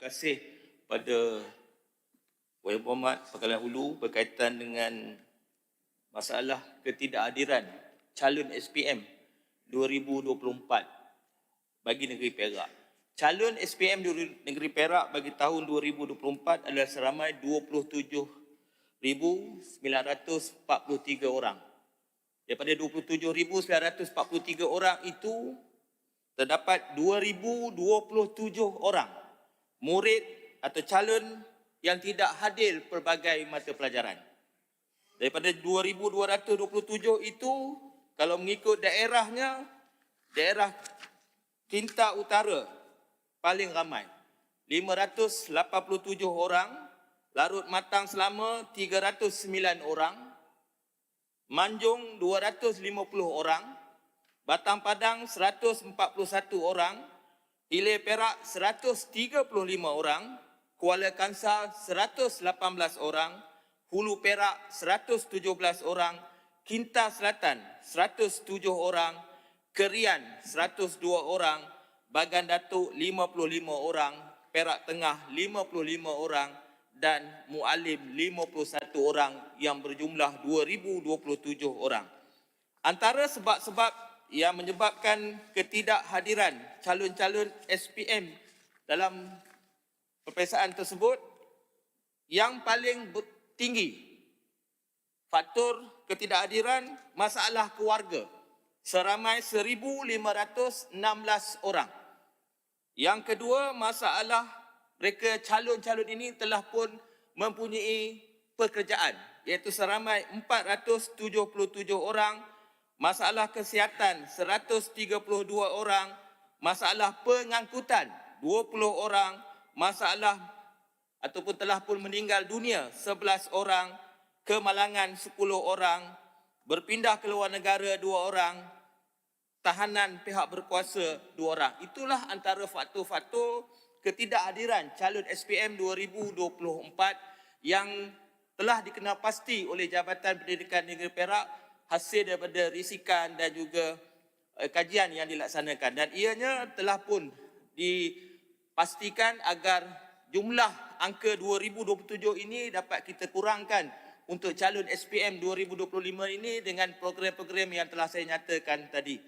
kasih pada Wahid Muhammad Pekalian Hulu berkaitan dengan masalah ketidakhadiran calon SPM 2024 bagi negeri Perak. Calon SPM di negeri Perak bagi tahun 2024 adalah seramai 27,943 orang. Daripada 27,943 orang itu terdapat 2,027 orang murid atau calon yang tidak hadir pelbagai mata pelajaran. Daripada 2,227 itu, kalau mengikut daerahnya, daerah Tinta Utara paling ramai. 587 orang, Larut Matang Selama 309 orang, Manjung 250 orang, Batang Padang 141 orang, Hilir Perak 135 orang, Kuala Kangsar 118 orang, Hulu Perak 117 orang, Kinta Selatan 107 orang, Kerian 102 orang, Bagan Datuk 55 orang, Perak Tengah 55 orang. Dan Mualim 51 orang yang berjumlah 2027 orang. Antara sebab-sebab yang menyebabkan ketidakhadiran calon-calon SPM dalam peperiksaan tersebut yang paling tinggi faktor ketidakhadiran masalah keluarga seramai 1516 orang. Yang kedua masalah mereka calon-calon ini telah pun mempunyai pekerjaan iaitu seramai 477 orang, masalah kesihatan 132 orang, masalah pengangkutan 20 orang, masalah ataupun telah pun meninggal dunia 11 orang, kemalangan 10 orang, berpindah ke luar negara 2 orang, tahanan pihak berkuasa 2 orang. Itulah antara faktor-faktor ketidakhadiran calon SPM 2024 yang telah dikenal pasti oleh Jabatan Pendidikan Negeri Perak hasil daripada risikan dan juga eh, kajian yang dilaksanakan dan ianya telah pun dipastikan agar jumlah angka 2027 ini dapat kita kurangkan untuk calon SPM 2025 ini dengan program-program yang telah saya nyatakan tadi.